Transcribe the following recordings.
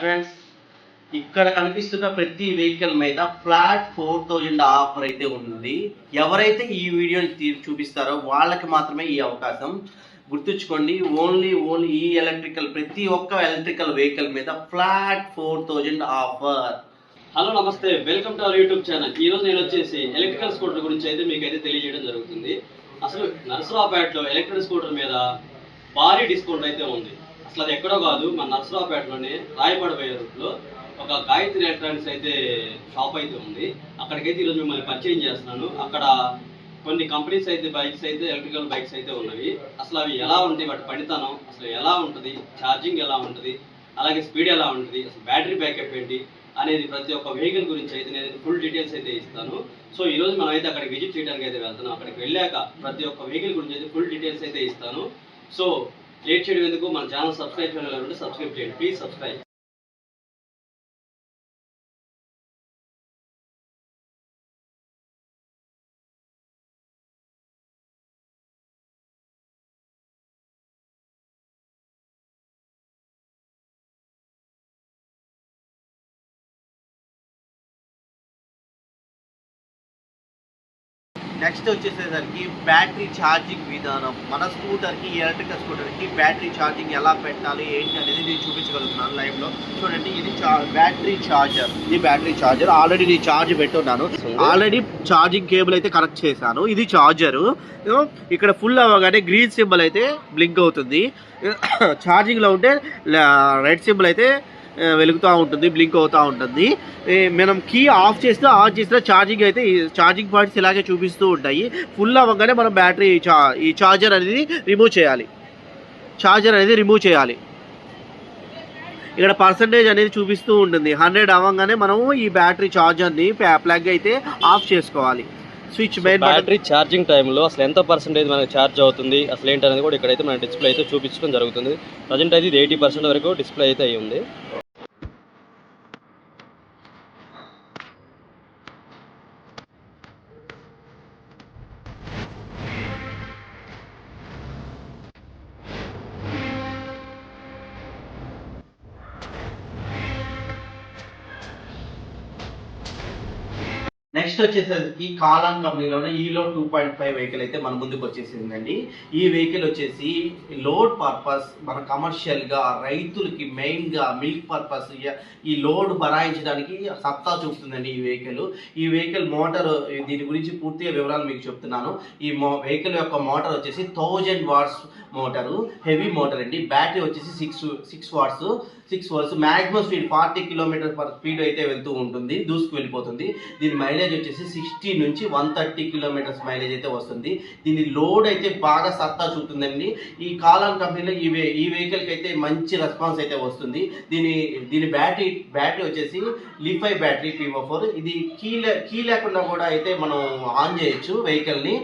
Friends ఇక్కడ కనిపిస్తున్న ప్రతి వెహికల్ మీద ఫ్లాట్ ఫోర్ థౌజండ్ ఆఫర్ అయితే ఉంది ఎవరైతే ఈ వీడియోని తీ- చూపిస్తారో వాళ్ళకి మాత్రమే ఈ అవకాశం గుర్తుంచుకోండి. ఓన్లీ ఓన్లీ ఈ ఎలక్ట్రికల్ ప్రతి ఒక్క ఎలక్ట్రికల్ వెహికల్ మీద flat four thousand offer hello నమస్తే. Welcome to our YouTube channel ఈ రోజు నేను వచ్చేసి ఎలక్ట్రికల్ స్కూటర్ గురించి అయితే మీకు అయితే తెలియజేయడం జరుగుతుంది. అసలు నర్సరాపేటలో ఎలక్ట్రికల్ స్కూటర్ మీద భారీ డిస్కౌంట్ అయితే ఉంది. అసలు అది ఎక్కడో కాదు మన నర్సరావుపేటలోనే రాయపడబోయే రూట్లో ఒక గాయత్రి ఎలక్ట్రానిక్స్ అయితే షాప్ అయితే ఉంది. అక్కడికైతే ఈరోజు మిమ్మల్ని పరిచయం చేస్తున్నాను. అక్కడ కొన్ని కంపెనీస్ అయితే బైక్స్ అయితే ఎలక్ట్రికల్ బైక్స్ అయితే ఉన్నవి. అసలు అవి ఎలా ఉంటాయి? వాటి పనితనం అసలు ఎలా ఉంటుంది? ఛార్జింగ్ ఎలా ఉంటుంది? అలాగే స్పీడ్ ఎలా ఉంటుంది? అసలు బ్యాటరీ బ్యాకప్ ఏంటి? అనేది ప్రతి ఒక్క వెహికల్ గురించి అయితే నేను ఫుల్ డీటెయిల్స్ అయితే ఇస్తాను. సో ఈ రోజు మనం అయితే అక్కడికి విజిట్ చేయడానికి అయితే వెళ్తున్నాం. అక్కడికి వెళ్ళాక ప్రతి ఒక్క వెహికల్ గురించి అయితే ఫుల్ డీటెయిల్స్ అయితే ఇస్తాను. సో లేట్ చేయడం ఎందుకు? మన ఛానల్ సబ్స్క్రైబ్ చేయాలంటే సబ్స్క్రైబ్ చేయండి. Please subscribe. నెక్స్ట్ వచ్చేసేసరికి బ్యాటరీ ఛార్జింగ్ విధానం. మన స్కూటర్కి ఎలక్ట్రికల్ స్కూటర్కి బ్యాటరీ ఛార్జింగ్ ఎలా పెట్టాలి ఏంటి అనేది నేను చూపించగలుగుతున్నాను లైవ్లో చూడండి ఇది బ్యాటరీ ఛార్జర్ ఇది బ్యాటరీ ఛార్జర్ ఆల్రెడీ నేను ఛార్జ్ పెట్టున్నాను. ఆల్రెడీ ఛార్జింగ్ కేబుల్ అయితే కనెక్ట్ చేశాను. ఇది ఛార్జరు ఇక్కడ ఫుల్ అవ్వగానే గ్రీన్ సింబల్ అయితే బ్లింక్ అవుతుంది. ఛార్జింగ్లో ఉంటే రెడ్ సింబల్ అయితే వెలుగుతూ ఉంటుంది బ్లింక్ అవుతూ ఉంటుంది. మనం కీ ఆఫ్ చేస్తే ఆన్ చేస్తే ఛార్జింగ్ అయితే ఛార్జింగ్ పాయింట్స్ ఇలాగే చూపిస్తూ ఉంటాయి. ఫుల్ అవ్వగానే మనం బ్యాటరీ ఈ ఛార్జర్ అనేది రిమూవ్ చేయాలి. ఛార్జర్ అనేది రిమూవ్ చేయాలి. ఇక్కడ పర్సంటేజ్ అనేది చూపిస్తూ ఉంటుంది. హండ్రెడ్ అవ్వగానే మనము ఈ బ్యాటరీ ఛార్జర్ని ప్లగ్ అయితే ఆఫ్ చేసుకోవాలి. స్విచ్ మెయిన్ బ్యాటరీ ఛార్జింగ్ టైంలో అసలు ఎంత పర్సెంటేజ్ మనకి ఛార్జ్ అవుతుంది అసలు ఏంటి అనేది కూడా ఇక్కడైతే మన డిస్ప్లే అయితే చూపించడం జరుగుతుంది. ప్రజెంట్ అయితే ఇది ఎయిటీ పర్సెంట్ వరకు డిస్ప్లే అయితే అయి ఉంది. నెక్స్ట్ వచ్చేసరికి కాలాన్ కంపెనీలోనే ఈలో టూ పాయింట్ ఫైవ్ వెహికల్ అయితే మన ముందుకు వచ్చేసిందండి. ఈ వెహికల్ వచ్చేసి లోడ్ పర్పస్ మన కమర్షియల్గా రైతులకి మెయిన్గా మిల్క్ పర్పస్ ఈ లోడ్ బరాయించడానికి సత్తా చూపుతుందండి ఈ వెహికల్ ఈ వెహికల్ మోటార్ దీని గురించి పూర్తిగా వివరాలు మీకు చెప్తున్నాను. ఈ మో వెహికల్ యొక్క మోటార్ వచ్చేసి thousand watts motor heavy motor అండి. బ్యాటరీ వచ్చేసి six six watts six hours maximum speed forty kilometre per speed అయితే వెళ్తూ ఉంటుంది. దూసుకు వెళ్ళిపోతుంది. దీని మైలేజ్ వచ్చేసి సిక్స్టీ నుంచి వన్ థర్టీ కిలోమీటర్స్ మైలేజ్ అయితే వస్తుంది. దీని లోడ్ అయితే బాగా సత్తా చూపుతుందండి. ఈ కాలాన్ కంపెనీలో ఈ వే ఈ వెహికల్కి అయితే మంచి రెస్పాన్స్ అయితే వస్తుంది. దీని దీని బ్యాటరీ బ్యాటరీ వచ్చేసి లిఫై బ్యాటరీ పీవో ఫోర్ ఇది కీ లే కీ లేకుండా కూడా అయితే మనం ఆన్ చేయొచ్చు వెహికల్ని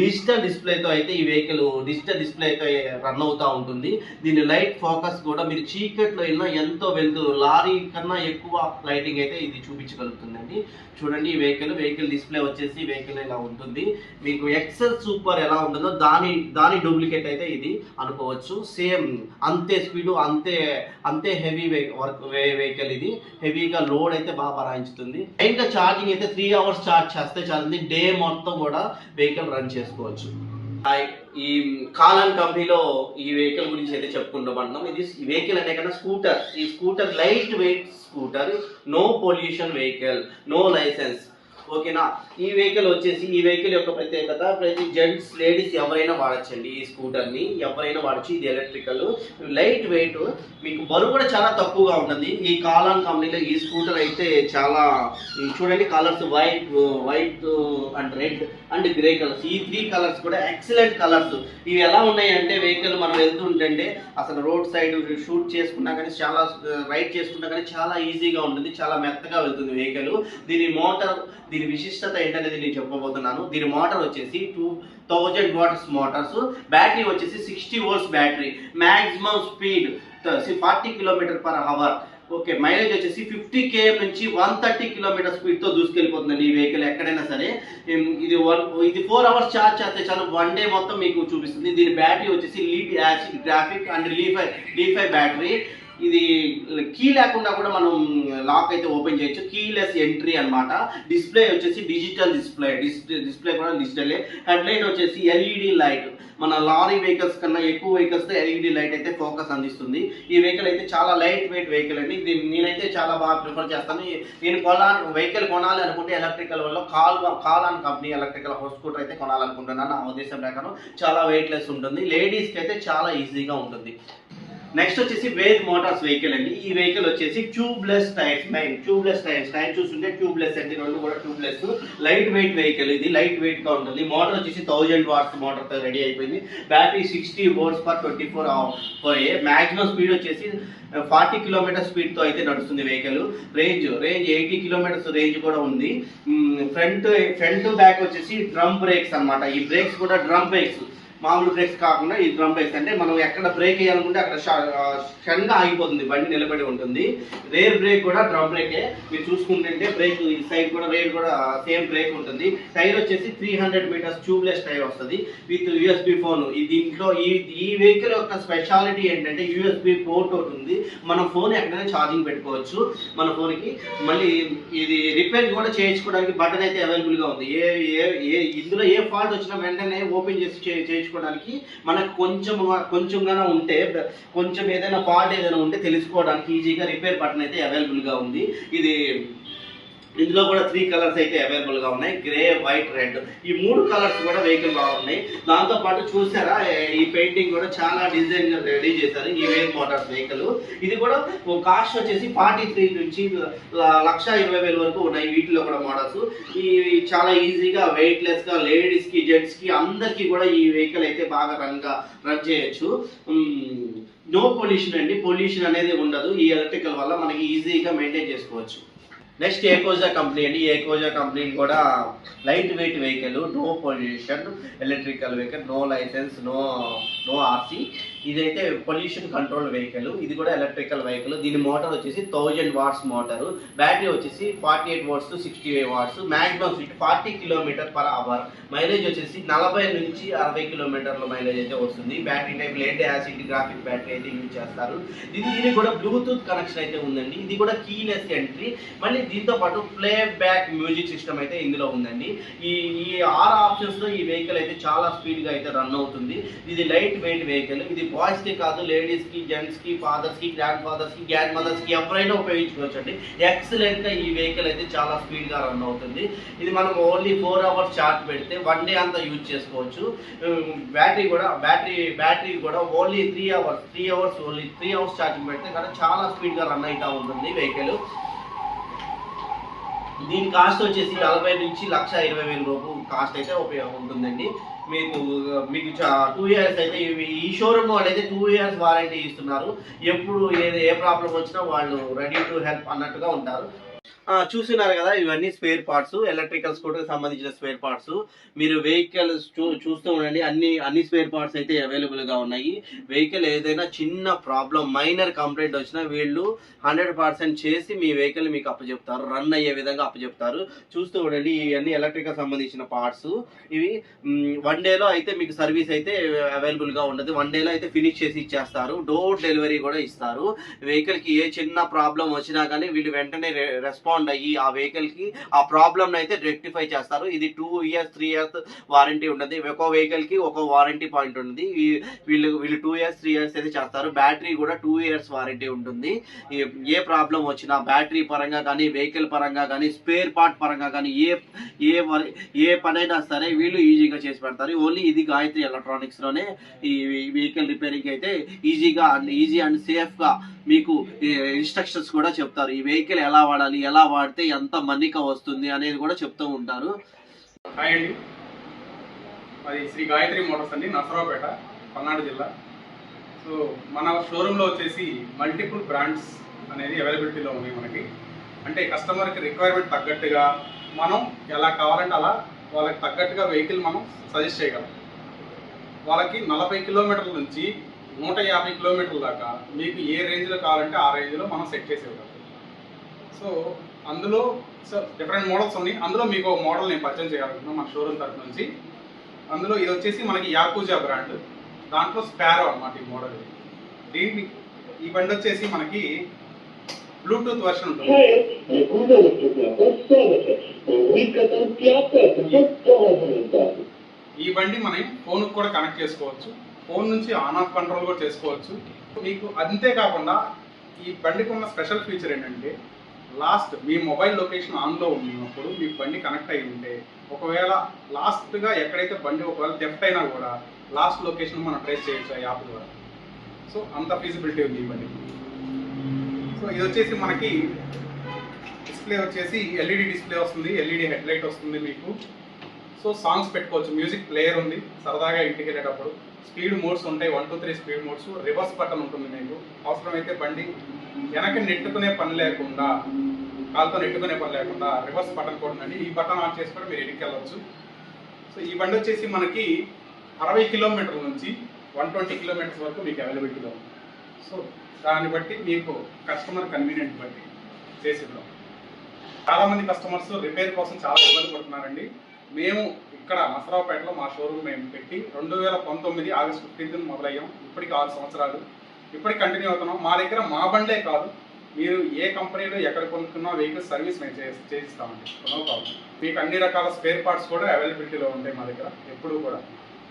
డిజిటల్ డిస్ప్లేతో అయితే ఈ వెహికల్ డిజిటల్ డిస్ప్లేతో రన్ అవుతూ ఉంటుంది. దీని లైట్ ఫోకస్ కూడా మీరు చీకట్లో వెళ్ళినా ఎంతో వెళ్తూ లారీ కన్నా ఎక్కువ లైటింగ్ అయితే ఇది చూపించగలుగుతుందండి. చూడండి ఈ వెహికల్ వెహికల్ డిస్ప్లే వచ్చేసి వెహికల్ ఇలా ఉంటుంది. మీకు ఎక్సెల్ సూపర్ ఎలా ఉంటుందో దాని దాని డూప్లికేట్ అయితే ఇది అనుకోవచ్చు. సేమ్ అంతే స్పీడు అంతే అంతే హెవీ వర్క్ వెహికల్ ఇది. హెవీగా లోడ్ అయితే బాగా బరాయించుతుంది. ఇంకా ఛార్జింగ్ అయితే త్రీ అవర్స్ ఛార్జ్ చేస్తే చాలండి. డే మొత్తం కూడా వెహికల్ రన్ చేసుకోవచ్చు. ఈ కాలన్ కంపెనీలో ఈ వెహికల్ గురించి అయితే చెప్పుకుంటామంటున్నాం ఇది వెహికల్ అనే కన్నా స్కూటర్. ఈ scooter light weight scooter no pollution vehicle no licence. ఓకేనా? ఈ వెహికల్ వచ్చేసి ఈ వెహికల్ యొక్క ప్రత్యేకత ప్రతి జెంట్స్ లేడీస్ ఎవరైనా వాడచ్చండి ఈ స్కూటర్ని. ఎవరైనా వాడచ్చు ఇది ఎలక్ట్రికల్. లైట్ వెయిట్ మీకు బరువు కూడా చాలా తక్కువగా ఉంటుంది. ఈ కాలాన్ కంపెనీలో ఈ స్కూటర్ అయితే చాలా చూడండి colours white white and red and grey colours. ఈ త్రీ కలర్స్ కూడా ఎక్సలెంట్ కలర్స్. ఇవి ఎలా ఉన్నాయంటే వెహికల్ మనం వెళ్తుంటే అసలు రోడ్ సైడ్ షూట్ చేసుకున్నా కానీ చాలా రైడ్ చేసుకున్నా కానీ చాలా ఈజీగా ఉంటుంది చాలా మెత్తగా వెళ్తుంది వెహికల్. దీని మోటార్ దీని విశిష్టత ఏంటనేది నేను చెప్పబోతున్నాను. దీని మోటార్ వచ్చేసి two thousand watts motors. Battery వచ్చేసి sixty volts battery. Maximum speed. Forty kilometre per hour. Okay mileage వచ్చేసి ఫిఫ్టీ కేఎం నుంచి వన్ థర్టీ కిలోమీటర్ స్పీడ్తో దూసుకెళ్ళిపోతుందండి ఈ వెహికల్ ఎక్కడైనా సరే. ఇది వన్ ఇది ఫోర్ అవర్స్ ఛార్జ్ చేస్తే చాలు వన్ డే మొత్తం మీకు చూపిస్తుంది. దీని బ్యాటరీ వచ్చేసి లీడ్ యాసిడ్ గ్రాఫిక్ అండ్ లీఫై లీఫై బ్యాటరీ. ఇది కీ లేకుండా కూడా మనం లాక్ అయితే ఓపెన్ చేయొచ్చు. కీలెస్ ఎంట్రీ అన్నమాట. డిస్ప్లే వచ్చేసి డిజిటల్ డిస్ప్లే డిస్ప్లే డిస్ప్లే కూడా డిజిటలే హెడ్లైట్ వచ్చేసి ఎల్ఈడి లైట్ మన లారీ వెహికల్స్ కన్నా ఎక్కువ వెహికల్స్ ఎల్ఈడి లైట్ అయితే ఫోకస్ అందిస్తుంది. ఈ వెహికల్ అయితే చాలా లైట్ వెయిట్ వెహికల్ అండి. ఇది నేనైతే చాలా బాగా ప్రిఫర్ చేస్తాను. నేను కొనా వెహికల్ కొనాలి అనుకుంటే ఎలక్ట్రికల్ వల్ల కాల్ కాలాన్ కంపెనీ ఎలక్ట్రికల్ హౌస్ స్కూటర్ అయితే కొనాలనుకుంటున్నాను. నా ఉద్దేశం ప్రకారం చాలా వెయిట్ లెస్ ఉంటుంది లేడీస్కి అయితే చాలా ఈజీగా ఉంటుంది. నెక్స్ట్ వచ్చేసి వేద్ మోటార్స్ వెహికల్ అండి. ఈ వెహికల్ వచ్చేసి tubeless tyres nine tubeless tyres tyre చూస్తుంటే ట్యూబ్లెస్ అండి. రెండు కూడా ట్యూబ్లెస్ లైట్ వెయిట్ వెహికల్ ఇది. లైట్ వెయిట్గా ఉంటుంది. మోటార్ వచ్చేసి థౌజండ్ వాట్స్ మోటార్తో రెడీ అయిపోయింది. Battery sixty volts per twenty four పోయే మాక్సిమం స్పీడ్ వచ్చేసి ఫార్టీ కిలోమీటర్ స్పీడ్తో అయితే నడుస్తుంది vehicle range range eighty kilometres range కూడా ఉంది. ఫ్రంట్ ఫ్రంట్ బ్యాక్ వచ్చేసి డ్రమ్ బ్రేక్స్ అన్నమాట. ఈ బ్రేక్స్ కూడా డ్రమ్ బ్రేక్స్ మామూలు బ్రేక్స్ కాకుండా ఈ డ్రమ్ బ్రేక్స్ అంటే మనం ఎక్కడ బ్రేక్ వేయాలనుకుంటే అక్కడ సడన్గా ఆగిపోతుంది బండి నిలబడి ఉంటుంది. రేర్ బ్రేక్ కూడా డ్రమ్ బ్రేకే మీరు చూసుకుంటుంటే బ్రేక్ ఈ సైడ్ కూడా రేర్ కూడా సేమ్ బ్రేక్ ఉంటుంది. టైర్ వచ్చేసి three hundred metres tubeless tyre వస్తుంది. విత్ యూఎస్బి ఫోన్ దీంట్లో ఈ ఈ వెహికల్ యొక్క స్పెషాలిటీ ఏంటంటే యూఎస్బి పోర్ట్ ఒకటి ఉంది. మన ఫోన్ ఎక్కడైనా ఛార్జింగ్ పెట్టుకోవచ్చు. మన ఫోన్కి మళ్ళీ ఇది రిపేర్ కూడా చేయించుకోవడానికి బటన్ అయితే అవైలబుల్గా ఉంది. ఏ ఏ ఏ ఇందులో ఏ ఫాల్ట్ వచ్చినా వెంటనే ఓపెన్ చేసి చేయించుకో చేయించుకోవడానికి మనకు కొంచెం కొంచెంగా ఉంటే కొంచెం ఏదైనా ఫాల్ట్ ఏదైనా ఉంటే తెలుసుకోవడానికి ఈజీగా రిపేర్ బటన్ అయితే అవైలబుల్గా ఉంది. ఇది ఇందులో కూడా త్రీ కలర్స్ అయితే అవైలబుల్గా ఉన్నాయి. గ్రే వైట్ రెడ్ ఈ మూడు కలర్స్ కూడా వెహికల్ బాగున్నాయి దాంతో పాటు చూసారా ఈ పెయింటింగ్ కూడా చాలా డిజైన్ రెడీ చేశారు ఈ వేర్ మోటార్స్ వెహికల్ ఇది కూడా కాస్ట్ వచ్చేసి ఫార్టీ త్రీ నుంచి లక్ష ఇరవై వేల వరకు ఉన్నాయి వీటిలో కూడా మోడల్స్ ఈ చాలా ఈజీగా వెయిట్ లెస్గా లేడీస్కి జెంట్స్కి అందరికి కూడా ఈ వెహికల్ అయితే బాగా రన్గా రన్ చేయొచ్చు. నో పొల్యూషన్ అండి. పొల్యూషన్ అనేది ఉండదు. ఈ ఎలక్ట్రికల్ వల్ల మనకి ఈజీగా మెయింటైన్ చేసుకోవచ్చు. నెక్స్ట్ ఏకోజా కంపెనీ అండి. ఏకోజా కంపెనీ కూడా light weight vehicle no pollution electrical vehicle no licence no no RC. ఇదైతే పొల్యూషన్ కంట్రోల్ వెహికల్ ఇది కూడా ఎలక్ట్రికల్ వెహికల్ దీని మోటార్ వచ్చేసి థౌజండ్ వాట్స్ మోటార్ బ్యాటరీ వచ్చేసి forty eight watts sixty eight watts maximum speed forty kilometre per hour mileage వచ్చేసి నలభై నుంచి అరవై కిలోమీటర్ల మైలేజ్ అయితే వస్తుంది. Battery type lead acid graphic battery అయితే యూజ్ చేస్తారు. ఇది దీనికి కూడా బ్లూటూత్ కనెక్షన్ అయితే ఉందండి. ఇది కూడా కీలెస్ ఎంట్రీ మళ్ళీ దీంతో పాటు ప్లే బ్యాక్ మ్యూజిక్ సిస్టమ్ అయితే ఇందులో ఉందండి. ఈ ఈ ఆరు ఆప్షన్స్లో ఈ వెహికల్ అయితే చాలా స్పీడ్గా అయితే రన్ అవుతుంది. ఇది లైట్ వెయిట్ వెహికల్ ఇది బాయ్స్కి కాదు లేడీస్కి జెంట్స్కి ఫాదర్స్కి గ్రాండ్ ఫాదర్స్కి గ్రాండ్ మదర్స్కి ఎవరైనా ఉపయోగించుకోవచ్చు అండి ఎక్సలెంట్గా ఈ వెహికల్ అయితే చాలా స్పీడ్గా రన్ అవుతుంది. ఇది మనం ఓన్లీ ఫోర్ అవర్స్ చార్జ్ పెడితే వన్ డే అంతా యూజ్ చేసుకోవచ్చు. బ్యాటరీ కూడా బ్యాటరీ బ్యాటరీ కూడా only three hours three hours only three hours charging పెడితే కానీ చాలా స్పీడ్గా రన్ అవుతా ఉంటుంది వెహికల్ దీని కాస్ట్ వచ్చేసి నలభై నుంచి లక్ష ఇరవై వేల రూపాయలు కాస్ట్ అయితే ఉపయోగం ఉంటుందండి. మీకు మీకు టూ ఇయర్స్ అయితే ఈ షోరూమ్ వాళ్ళు అయితే టూ ఇయర్స్ వారంటీ ఇస్తున్నారు. ఎప్పుడు ఏ ఏ ప్రాబ్లం వచ్చినా వాళ్ళు రెడీ టు హెల్ప్ అన్నట్టుగా ఉంటారు. చూస్తున్నారు కదా ఇవన్నీ స్పేర్ పార్ట్స్ ఎలక్ట్రికల్ స్కూటర్ సంబంధించిన స్పేర్ పార్ట్స్ మీరు వెహికల్ చూ చూస్తూ ఉండండి అన్ని అన్ని స్పేర్ పార్ట్స్ అయితే అవైలబుల్గా ఉన్నాయి. వెహికల్ ఏదైనా చిన్న ప్రాబ్లం మైనర్ కంప్లైంట్ వచ్చినా వీళ్ళు హండ్రెడ్ పర్సెంట్ చేసి మీ వెహికల్ మీకు అప్పచెప్తారు రన్ అయ్యే విధంగా అప్పచెప్తారు. చూస్తూ ఉండండి ఇవన్నీ ఎలక్ట్రికల్ సంబంధించిన పార్ట్స్ ఇవి వన్ డేలో అయితే మీకు సర్వీస్ అయితే అవైలబుల్గా ఉండదు వన్ డేలో అయితే ఫినిష్ చేసి ఇచ్చేస్తారు. డోర్ డెలివరీ కూడా ఇస్తారు. వెహికల్కి ఏ చిన్న ప్రాబ్లం వచ్చినా కానీ వీళ్ళు వెంటనే రెస్పాండ్ అయ్యి ఆ వెహికల్కి ఆ ప్రాబ్లమ్ అయితే రెక్టిఫై చేస్తారు. ఇది two years three years warranty ఉంటుంది. ఒక్కో వెహికల్కి ఒక వారంటీ పాయింట్ ఉంటుంది. వీళ్ళు వీళ్ళు టూ ఇయర్స్ త్రీ ఇయర్స్ అయితే చేస్తారు. బ్యాటరీ కూడా టూ ఇయర్స్ వారంటీ ఉంటుంది. ఏ- ప్రాబ్లం వచ్చినా బ్యాటరీ పరంగా కానీ వెహికల్ పరంగా కానీ స్పేర్ పార్ట్ పరంగా కానీ ఏ ఏ ఏ పనైనా సరే వీళ్ళు ఈజీగా చేసి పెడతారు. ఓన్లీ ఇది గాయత్రి ఎలక్ట్రానిక్స్లోనే ఈ వెహికల్ రిపేరింగ్ అయితే ఈజీగా అండ్ ఈజీ అండ్ సేఫ్గా మీకు ఇన్స్ట్రక్షన్స్ కూడా చెప్తారు. ఈ వెహికల్ ఎలా వాడాలి ఎలా వాడితే ఎంత మన్నిక వస్తుంది అనేది కూడా చెప్తూ ఉంటారు. హాయ్ అండి అది శ్రీ గాయత్రి మోటార్స్ అండి నసరావుపేట పల్నాడు జిల్లా. సో మన షోరూంలో వచ్చేసి మల్టిపుల్ బ్రాండ్స్ అనేది అవైలబిలిటీలో ఉన్నాయి మనకి. అంటే కస్టమర్కి రిక్వైర్మెంట్ తగ్గట్టుగా మనం ఎలా కావాలంటే అలా వాళ్ళకి తగ్గట్టుగా వెహికల్ మనం సజెస్ట్ చేయగలం. వాళ్ళకి నలభై కిలోమీటర్ల నుంచి నూట యాభై కిలోమీటర్ల దాకా మీకు ఏ రేంజ్లో కావాలంటే ఆ రేంజ్లో మనం సెట్ చేసేవాళ్ళం సో అందులో సార్ డిఫరెంట్ మోడల్స్ ఉన్నాయి అందులో మీకు మోడల్ నేను పర్చేజ్ చేయాలనుకున్నాను మా షోరూమ్ తరఫు నుంచి. అందులో ఇది వచ్చేసి మనకి యాకూజా బ్రాండ్ దాంట్లో స్పారో అనమాట ఈ మోడల్ దీన్ని ఈ బండి వచ్చేసి మనకి బ్లూటూత్ వర్షన్ ఉంటుంది. ఈ బండి మనం ఫోన్కి కూడా కనెక్ట్ చేసుకోవచ్చు. ఫోన్ నుంచి ఆన్ ఆఫ్ కంట్రోల్ కూడా చేసుకోవచ్చు. మీకు అంతేకాకుండా ఈ బండికి ఉన్న స్పెషల్ ఫీచర్ ఏంటంటే లాస్ట్ మీ మొబైల్ లొకేషన్ ఆన్లో ఉన్నప్పుడు మీ బండి కనెక్ట్ అయి ఉంటే ఒకవేళ లాస్ట్గా ఎక్కడైతే బండి ఒకవేళ థెఫ్ట్ అయినా కూడా లాస్ట్ లొకేషన్ మనం ట్రేస్ చేయొచ్చు ఆ యాప్ ద్వారా. సో అంత ఫీజిబిలిటీ ఉంది ఈ బండి. సో ఇది వచ్చేసి మనకి డిస్ప్లే వచ్చేసి ఎల్ఈడి డిస్ప్లే వస్తుంది ఎల్ఈడి హెడ్ లైట్ వస్తుంది మీకు. సో సాంగ్స్ పెట్టుకోవచ్చు మ్యూజిక్ ప్లేయర్ ఉంది సరదాగా ఇంటికి వెళ్ళేటప్పుడు. స్పీడ్ మోడ్స్ ఉంటాయి one two three speed modes reverse button ఉంటుంది మీకు. అవసరమైతే బండి వెనక నెట్టుకునే పని లేకుండా కాలుతో నెట్టుకునే పని లేకుండా రివర్స్ బటన్ కూడా ఉందండి ఈ బటన్ ఆన్ చేసి కూడా మీరు ఎడికి వెళ్ళవచ్చు సో ఈ బండి వచ్చేసి మనకి అరవై కిలోమీటర్ల నుంచి వన్ ట్వంటీ కిలోమీటర్స్ వరకు మీకు అవైలబిలిటీలో ఉంది. సో దాన్ని బట్టి మీకు కస్టమర్ కన్వీనియంట్ బట్టి చేసి ఇవ్వడం చాలా మంది కస్టమర్స్ రిపేర్ కోసం చాలా ఇబ్బంది పడుతున్నారండి. మేము ఇక్కడ నసరావుపేటలో మా షోరూమ్ మేము పెట్టి రెండు వేల పంతొమ్మిది ఆగస్ట్ ఫిఫ్టీన్త్ మొదలయ్యాం. ఇప్పటికి ఆరు సంవత్సరాలు. ఇప్పటికి కంటిన్యూ అవుతున్నాం. మా దగ్గర మా బండే కాదు మీరు ఏ కంపెనీలో ఎక్కడ కొనుక్కున్నా వెహికల్ సర్వీస్ మేము చే చేయిస్తామండి. No problem. మీకు అన్ని రకాల స్పేర్ పార్ట్స్ కూడా అవైలబిలిటీలో ఉంటాయి మా దగ్గర ఎప్పుడూ కూడా.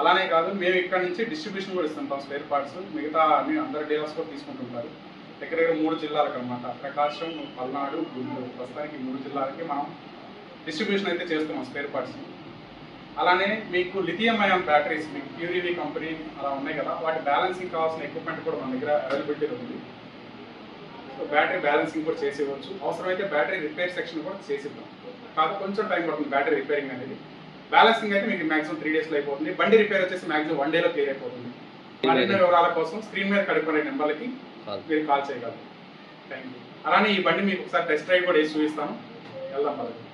అలానే కాదు మేము ఇక్కడ నుంచి డిస్ట్రిబ్యూషన్ కూడా ఇస్తుంటాం స్పేర్ పార్ట్స్. మిగతా అన్ని అందరు డీలర్స్ కూడా తీసుకుంటుంటారు. దగ్గర దగ్గర మూడు జిల్లాలకు అనమాట ప్రకాశం పల్నాడు గుంటూరు. ప్రస్తుతానికి మూడు జిల్లాలకి మనం డిస్ట్రిబ్యూషన్ అయితే చేస్తున్నాం స్పేర్ పార్ట్స్. అలానే మీకు లిథియం అయాన్ బ్యాటరీస్ మీకు ప్యూరివి కంపెనీ అలా ఉన్నాయి కదా వాటి బ్యాలెన్సింగ్ కావాల్సిన ఎక్విప్మెంట్ కూడా మన దగ్గర అవైలబిలిటీలో ఉంది. సో బ్యాటరీ బ్యాలెన్సింగ్ కూడా చేసి ఇవ్వచ్చు అవసరమైతే బ్యాటరీ రిపేర్ సెక్షన్ కూడా చేసి ఇద్దాం కాదు కొంచెం టైం పడుతుంది బ్యాటరీ రిపేరింగ్ అనేది. బ్యాలెన్సింగ్ అయితే మీకు మాక్సిమం త్రీ డేస్లో అయిపోతుంది. బండి రిపేర్ వచ్చేసి మాక్సిమం వన్ డేలో క్లియర్ అయిపోతుంది. మరిన్ని వివరాల కోసం స్క్రీన్ మీద కడుపునే నెంబర్లకి మీరు కాల్ చేయగలరు. థ్యాంక్ యూ అలానే ఈ బండి మీకు ఒకసారి టెస్ట్ డ్రైవ్ కూడా వేసి చూపిస్తాను. వెళ్దాం పదండి.